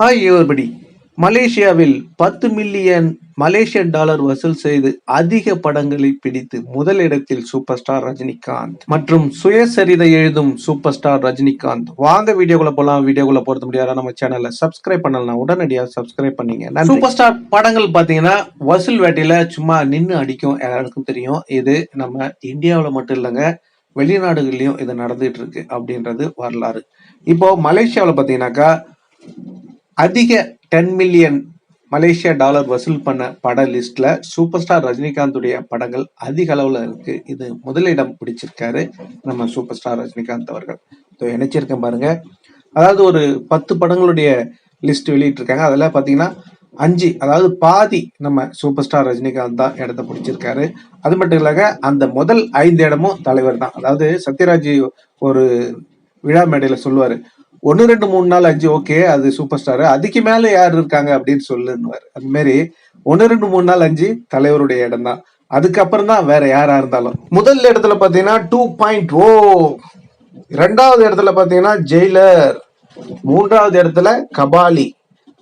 Hi everybody. மலேசியாவில் பத்து million Malaysian dollar வசூல் செய்து அதிக படங்களை பிடித்து முதலிடத்தில் சூப்பர் ஸ்டார் ரஜினிகாந்த் மற்றும் சுயசரிதை எழுதும் சூப்பர் ஸ்டார் ரஜினிகாந்த். வாங்க வீடியோக்குள்ள போலாம். வீடியோக்குள்ள போறது முடியாத? நம்ம சேனல்ல சப்ஸ்கிரைப் பண்ணலாம் உடனடியாக சப்ஸ்கிரைப் பண்ணீங்க. சூப்பர் ஸ்டார் படங்கள் பாத்தீங்கன்னா வசூல் வேட்டையில சும்மா நின்று அடிக்கும். எல்லாருக்கும் தெரியும். இது நம்ம இந்தியாவில் மட்டும் இல்லைங்க. வெளிநாடுகள்லயும் இது நடந்துட்டு இருக்கு அப்படின்றது வரலாறு. இப்போ மலேசியாவில் பாத்தீங்கன்னாக்கா அதிக டென் மில்லியன் மலேசியா டாலர் வசூல் பண்ண பட லிஸ்ட்ல சூப்பர் ஸ்டார் ரஜினிகாந்துடைய படங்கள் அதிக அளவுல இருக்கு. இது முதலிடம் பிடிச்சிருக்காரு நம்ம சூப்பர் ஸ்டார் ரஜினிகாந்த் அவர்கள். இதோ இணைச்சிருக்கேன் பாருங்க. அதாவது ஒரு பத்து படங்களுடைய லிஸ்ட் வெளியிட்டிருக்காங்க. அதில் பார்த்தீங்கன்னா அஞ்சு அதாவது பாதி நம்ம சூப்பர் ஸ்டார் ரஜினிகாந்த் தான் இடத்த பிடிச்சிருக்காரு. அது மட்டும் இல்லாம அந்த முதல் ஐந்து இடமும் தலைவர் தான். அதாவது சத்யராஜ் ஒரு விழா மேடையில் சொல்லுவார். ஒன்று ரெண்டு மூணு நாள் அஞ்சு ஓகே அது சூப்பர் ஸ்டார். அதுக்கு மேலே யார் இருக்காங்க அப்படின்னு சொல்லுன்னுவார். அது மாதிரி ஒன்று ரெண்டு மூணு நாள் அஞ்சு தலைவருடைய இடம் தான் அதுக்கப்புறம் தான் வேற யாரா இருந்தாலும். முதல் இடத்துல பார்த்தீங்கன்னா டூ பாயிண்ட் ஓ oh. ரெண்டாவது இடத்துல பார்த்தீங்கன்னா ஜெயிலர். மூன்றாவது இடத்துல கபாலி.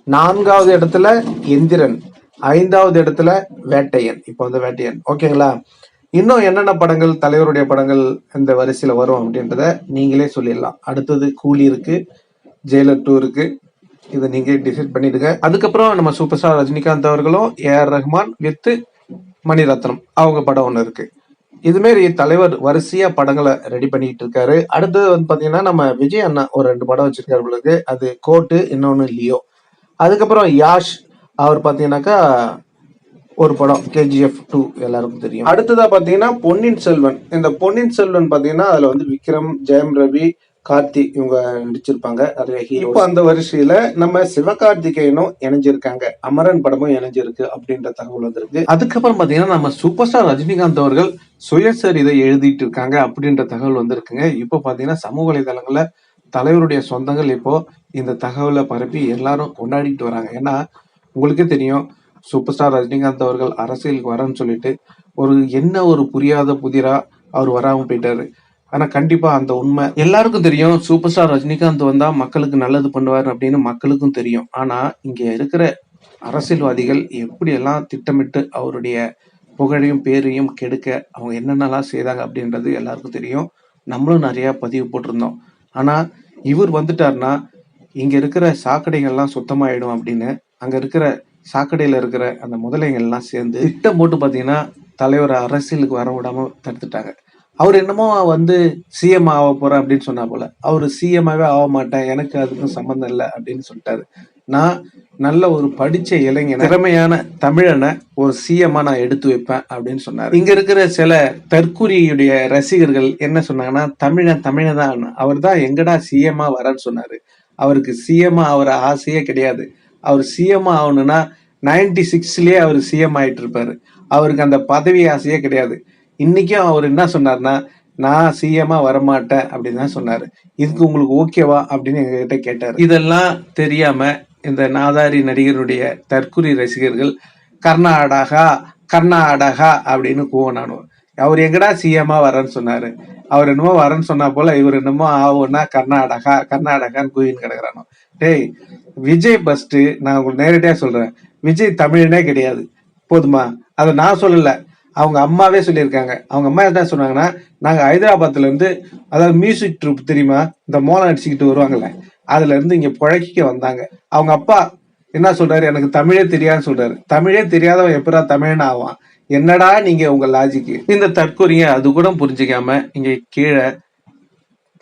நான்காவது இடத்துல எந்திரன் ஐந்தாவது இடத்துல வேட்டையன். இப்போ வந்து வேட்டையன். ஓகேங்களா? இன்னும் என்னென்ன படங்கள் தலைவருடைய படங்கள் இந்த வரிசையில வரும் அப்படின்றத நீங்களே சொல்லிடலாம். அடுத்தது கூலி இருக்கு ஜெயிலர் டூ இருக்கு. இதை நீங்க டிசைட் பண்ணிடுங்க. அதுக்கப்புறம் நம்ம சூப்பர் ஸ்டார் ரஜினிகாந்த் அவர்களும் ஏஆர் ரஹ்மான் வித்து மணிரத்னம். அவங்க படம் ஒன்று இருக்கு. இதுமாரி தலைவர் வரிசையா படங்களை ரெடி பண்ணிட்டு இருக்காரு. அடுத்தது வந்து பாத்தீங்கன்னா நம்ம விஜய் அண்ணா ஒரு ரெண்டு படம் வச்சிருக்காரு உங்களுக்கு அது கோட்டு இன்னொன்னு லியோ. அதுக்கப்புறம் யாஷ். அவர் பாத்தீங்கன்னாக்கா ஒரு படம் கேஜிஎஃப் டூ எல்லாருக்கும் தெரியும். அடுத்ததா பாத்தீங்கன்னா பொன்னியின் செல்வன். இந்த பொன்னியின் செல்வன் பாத்தீங்கன்னா அதுல வந்து விக்ரம் ஜெயம் ரவி கார்த்தி இவங்க நடிச்சிருப்பாங்க. ஹீரோ இப்போ அந்த வரிசையில நம்ம சிவகார்த்திகேயனும் இணைஞ்சிருக்காங்க. அமரன் படமும் இணைஞ்சிருக்கு அப்படின்ற தகவல் வந்திருக்கு. அதுக்கப்புறம் பாத்தீங்கன்னா நம்ம சூப்பர் ஸ்டார் ரஜினிகாந்த் அவர்கள் சுயசரிதை எழுதிட்டு இருக்காங்க அப்படின்ற தகவல் வந்திருக்குங்க. இப்போ பாத்தீங்கன்னா சமூக வலைதளங்கள்ல தலைவருடைய சொந்தங்கள் இப்போ இந்த தகவலை பரப்பி எல்லாரும் கொண்டாடிட்டு வராங்க. ஏன்னா உங்களுக்கே தெரியும் சூப்பர் ஸ்டார் ரஜினிகாந்த் அவர்கள் அரசியலுக்கு வரேன்னு சொல்லிட்டு ஒரு என்ன ஒரு புரியாத புதிரா அவர் வராம போயிட்டாரு. ஆனா கண்டிப்பா அந்த உண்மை எல்லாருக்கும் தெரியும். சூப்பர் ஸ்டார் ரஜினிகாந்த் வந்தா மக்களுக்கு நல்லது பண்ணுவார் அப்படின்னு மக்களுக்கும் தெரியும். ஆனா இங்க இருக்கிற அரசியல்வாதிகள் எப்படியெல்லாம் திட்டமிட்டு அவருடைய புகழையும் பேரையும் கெடுக்க அவங்க என்னென்னலாம் செய்தாங்க அப்படின்றது எல்லாருக்கும் தெரியும். நம்மளும் நிறைய பதிவு போட்டிருந்தோம். ஆனா இவர் வந்துட்டாருன்னா இங்க இருக்கிற சாக்கடைகள்லாம் சுத்தமாயிடும் அப்படின்னு அங்க இருக்கிற சாக்கடையில இருக்கிற அந்த முதலைகள்லாம் சேர்ந்து திட்டம் போட்டு பாத்தீங்கன்னா தலைவர் அரசியலுக்கு வர விடாம தடுத்துட்டாங்க. அவர் என்னமோ வந்து சிஎம் ஆக போறேன் அப்படின்னு சொன்னா போல அவர் சிஎம்மாவே ஆக மாட்டேன் எனக்கு அதுக்கும் சம்மந்தம் இல்லை அப்படின்னு சொல்லிட்டாரு. நான் நல்ல ஒரு படிச்ச இளைஞன் திறமையான தமிழனை ஒரு சிஎம்மா நான் எடுத்து வைப்பேன் அப்படின்னு சொன்னார். இங்க இருக்கிற சில தற்குறியுடைய ரசிகர்கள் என்ன சொன்னாங்கன்னா தமிழன் தமிழன் தான். அவர் தான் எங்கடா சிஎம்மா வரேன்னு சொன்னாரு. அவருக்கு சிஎம்மா அவர் ஆசையே கிடையாது. அவர் சிஎம் ஆகணும்னா நைன்டி சிக்ஸ்லயே அவர் சிஎம் ஆயிட்டு இருப்பாரு அவருக்கு அந்த பதவி ஆசையே கிடையாது. இன்னைக்கும் அவர் என்ன சொன்னார்னா நான் சிஎம்மா வரமாட்டேன் அப்படின்னு தான் சொன்னார். இதுக்கு உங்களுக்கு ஓகேவா அப்படின்னு எங்ககிட்ட கேட்டார். இதெல்லாம் தெரியாம இந்த நாதாரி நடிகருடைய தற்குறி ரசிகர்கள் கர்நாடகா கர்நாடகா அப்படின்னு கூவனானு அவர் எங்கடா சிஎம்மா வரேன்னு சொன்னாரு. அவர் என்னமோ வரேன்னு சொன்னா போல இவர் என்னமோ ஆகும்னா கர்நாடகா கர்நாடகான்னு கூவின்னு கிடக்குறானோ டேய் விஜய் ஃபர்ஸ்ட் நான் உங்களுக்கு நேரடியாக சொல்கிறேன் விஜய் தமிழனே கிடையாது. போதுமா? அதை நான் சொல்லலை. அவங்க அம்மாவே சொல்லியிருக்காங்க. அவங்க அம்மா என்ன சொன்னாங்கன்னா நாங்கள் ஹைதராபாத்ல இருந்து அதாவது மியூசிக் ட்ரூப் தெரியுமா? இந்த மோளம் அடிச்சுக்கிட்டு வருவாங்கல்ல அதுலேருந்து இங்கே புழைக்க வந்தாங்க. அவங்க அப்பா என்ன சொல்றாரு? எனக்கு தமிழே தெரியாதுன்னு சொல்றாரு. தமிழே தெரியாதவன் எப்படா தமிழன் ஆவான்? என்னடா நீங்க உங்க லாஜிக்கு இந்த தற்கொலைய அது கூட புரிஞ்சுக்காம இங்க கீழே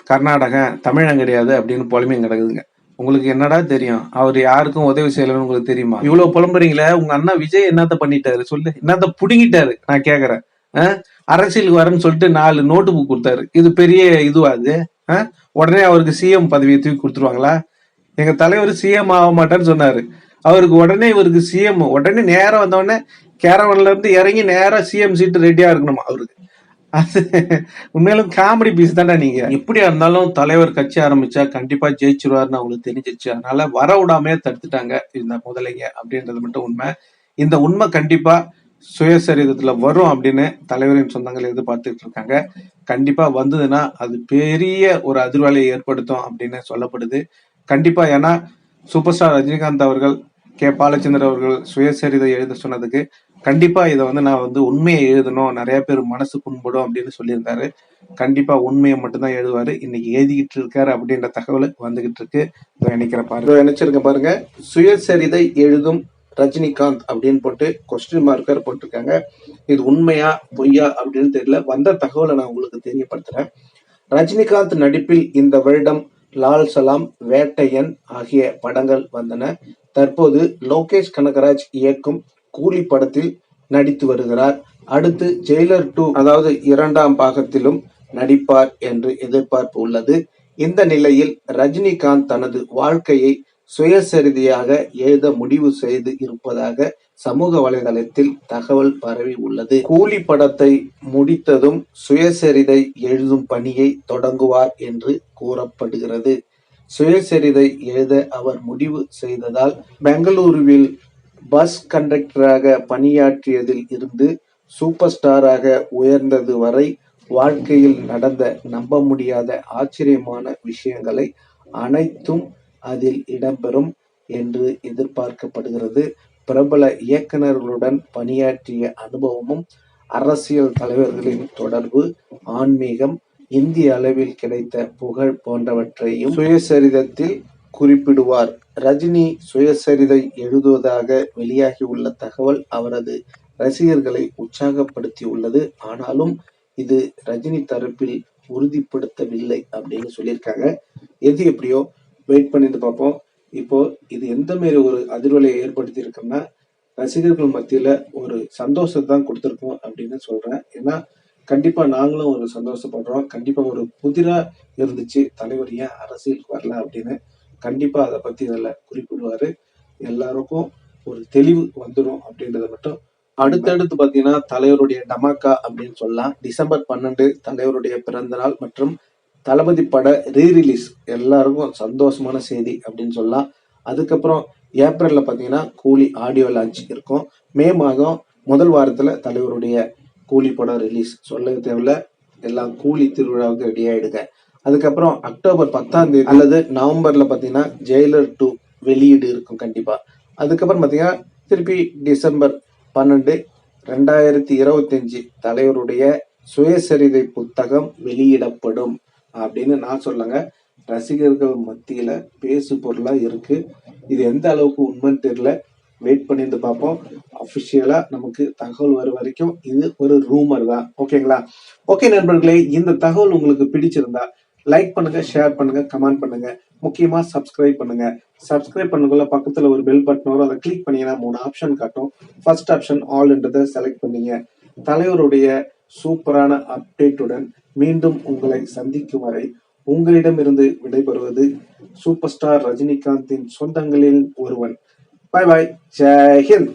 கர்நாடகா தமிழன் கிடையாது அப்படின்னு புலமையும் கிடக்குதுங்க. உங்களுக்கு என்னடா தெரியும்? அவர் யாருக்கும் உதவி செய்யலன்னு உங்களுக்கு தெரியுமா? இவ்வளவு புலம்புறீங்களே உங்க அண்ணா விஜய் என்னத்த பண்ணிட்டாரு? சொல்லு. என்னத்த புடுங்கிட்டாரு? நான் கேக்குறேன்? அரசியலுக்கு வரேன்னு சொல்லிட்டு நாலு நோட்டு புக் கொடுத்தாரு. இது பெரிய இதுவா அது? அஹ்? உடனே அவருக்கு சிஎம் பதவியை தூக்கி கொடுத்துருவாங்களா? எங்க தலைவர் சிஎம் ஆக மாட்டேன்னு சொன்னாரு. அவருக்கு உடனே இவருக்கு சிஎம் உடனே நேரம் வந்த உடனே கேரவன்ல இருந்து இறங்கி நேரா சிஎம் சீட்டு ரெடியா இருக்கணுமா அவருக்கு? அது உண்மையிலும் காமெடி பீஸ் தானே நீங்க. எப்படியா இருந்தாலும் தலைவர் கட்சி ஆரம்பிச்சா கண்டிப்பா ஜெயிச்சிருவாருன்னு அவங்களுக்கு தெரிஞ்சிச்சு அதனால வர விடாமையே தடுத்துட்டாங்க இந்த முதலைங்க அப்படின்றது மட்டும் உண்மை. இந்த உண்மை கண்டிப்பா சுயசரிதத்துல வரும் அப்படின்னு தலைவரின் சொந்தங்கள் எதிர்பார்த்துட்டு இருக்காங்க. கண்டிப்பா வந்ததுன்னா அது பெரிய ஒரு அதிர்வலையை ஏற்படுத்தும் அப்படின்னு சொல்லப்படுது. கண்டிப்பா ஏன்னா சூப்பர் ஸ்டார் ரஜினிகாந்த் அவர்கள் கே பாலச்சந்தர் அவர்கள் சுயசரிதை எழுத சொன்னதுக்கு கண்டிப்பா இதை வந்து நான் வந்து உண்மையை எழுதணும் நிறைய பேர் மனசு புண்படும் அப்படின்னு சொல்லியிருந்தாரு. கண்டிப்பா உண்மையை மட்டும்தான் எழுதுவாரு. இன்னைக்கு எழுதிக்கிட்டு இருக்காரு அப்படின்ற தகவல் வந்துகிட்டு இருக்கு. நினைக்கிற பாருங்க. நினைச்சிருக்க பாருங்க. சுயசரிதை எழுதும் ரஜினிகாந்த் அப்படின்னு போட்டு கொஸ்டின் மார்க்கர் போட்டிருக்காங்க. இது உண்மையா பொய்யா அப்படின்னு தெரியல. வந்த தகவலை நான் உங்களுக்கு தெரியப்படுத்துறேன். ரஜினிகாந்த் நடிப்பில் இந்த வருடம் லால் சலாம் வேட்டையன் ஆகிய படங்கள் வந்தன. தற்போது லோகேஷ் கனகராஜ் இயக்கும் கூலி படத்தில் நடித்து வருகிறார். அடுத்து ஜெயிலர் டூ அதாவது இரண்டாம் பாகத்திலும் நடிப்பார் என்று எதிர்பார்ப்பு உள்ளது. இந்த நிலையில் ரஜினிகாந்த் தனது வாழ்க்கையை சுயசரிதையாக எழுத முடிவு செய்து இருப்பதாக சமூக வலைதளத்தில் தகவல் பரவி உள்ளது. கூலி படத்தை முடித்ததும் சுயசரிதை எழுதும் பணியை தொடங்குவார் என்று கூறப்படுகிறது. சுயசரிதை எழுத அவர் முடிவு செய்ததால் பெங்களூருவில் பஸ் கண்டக்டராக பணியாற்றியதில் இருந்து சூப்பர் ஸ்டாராக உயர்ந்தது வரை வாழ்க்கையில் நடந்த நம்ப முடியாத ஆச்சரியமான விஷயங்களை அனைத்தும் அதில் இடம்பெறும் என்று எதிர்பார்க்கப்படுகிறது. பிரபல இயக்குனர்களுடன் பணியாற்றிய அனுபவமும் அரசியல் தலைவர்களின் தொடர்பு ஆன்மீகம் இந்திய அளவில் கிடைத்த புகழ் போன்றவற்றையும் சுயசரிதத்தில் குறிப்பிடுவார். ரஜினி சுயசரிதை எழுதுவதாக வெளியாகியுள்ள தகவல் அவரது ரசிகர்களை உற்சாகப்படுத்தியுள்ளது. ஆனாலும் இது ரஜினி தரப்பில் உறுதிப்படுத்தவில்லை அப்படின்னு சொல்லியிருக்காங்க. எது எப்படியோ வெயிட் பண்ணிட்டு பார்ப்போம். இப்போ இது எந்த மாரி ஒரு அதிர்வலையை ஏற்படுத்தி இருக்குன்னா ரசிகர்கள் மத்தியில ஒரு சந்தோஷத்தை தான் கொடுத்துருக்கோம் அப்படின்னு சொல்றேன். ஏன்னா கண்டிப்பா நாங்களும் ஒரு சந்தோஷப்படுறோம். கண்டிப்பா ஒரு புதிரா இருந்துச்சு தலைவர் ஏன் அரசியலுக்கு வரல அப்படின்னு கண்டிப்பா அதை பத்தி இதில் குறிப்பிடுவாரு. எல்லாருக்கும் ஒரு தெளிவு வந்துடும் அப்படின்றத மட்டும் அடுத்தடுத்து பார்த்தீங்கன்னா தலைவருடைய டமாக்கா அப்படின்னு சொல்லலாம். டிசம்பர் பன்னெண்டு தலைவருடைய பிறந்த நாள் மற்றும் தளபதி பட ரீரிலீஸ் எல்லாருக்கும் சந்தோஷமான செய்தி அப்படின்னு சொல்லலாம். அதுக்கப்புறம் ஏப்ரலில் பார்த்தீங்கன்னா கூலி ஆடியோ லான்ச் இருக்கும். மே மாதம் முதல் வாரத்தில் தலைவருடைய கூலி படம் ரிலீஸ் சொல்ல தேவையில்ல. எல்லாம் கூலி திருவிழாவுக்கு ரெடி ஆகிடுங்க அதுக்கப்புறம் அக்டோபர் பத்தாம் தேதி அல்லது நவம்பர்ல பாத்தீங்கன்னா ஜெயிலர் டூ வெளியீடு இருக்கும் கண்டிப்பா. அதுக்கப்புறம் பாத்தீங்கன்னா திருப்பி டிசம்பர் பன்னெண்டு ரெண்டாயிரத்தி இருபத்தஞ்சு தலைவருடைய சுயசரிதை புத்தகம் வெளியிடப்படும் அப்படின்னு நான் சொல்லுங்க ரசிகர்கள் மத்தியில பேசு பொருளா இருக்கு. இது எந்த அளவுக்கு உண்மைன்னு தெரியல. வெயிட் பண்ணிட்டு பார்ப்போம். அஃபிஷியலா நமக்கு தகவல் வர வரைக்கும் இது ஒரு ரூமர் தான். ஓகேங்களா ஓகே நண்பர்களே இந்த தகவல் உங்களுக்கு பிடிச்சிருந்தா லைக் பண்ணுங்க ஷேர் பண்ணுங்க கமெண்ட் பண்ணுங்க. முக்கியமா சப்ஸ்கிரைப் பண்ணுங்க. சப்ஸ்கிரைப் பண்ணுக்குள்ள பக்கத்துல ஒரு பெல் பட்டன் வரும். அதை கிளிக் பண்ணீங்கன்னா மூணு ஆப்ஷன் காட்டும். ஃபர்ஸ்ட் ஆப்ஷன் ஆல்ன்றதை செலக்ட் பண்ணீங்க. தலைவருடைய சூப்பரான அப்டேட்டுடன் மீண்டும் உங்களை சந்திக்கும் வரை உங்களிடமிருந்து விடைபெறுவது சூப்பர் ஸ்டார் ரஜினிகாந்தின் சொந்தங்களில் ஒருவன். பாய் பாய் ஜெய்ஹிந்த்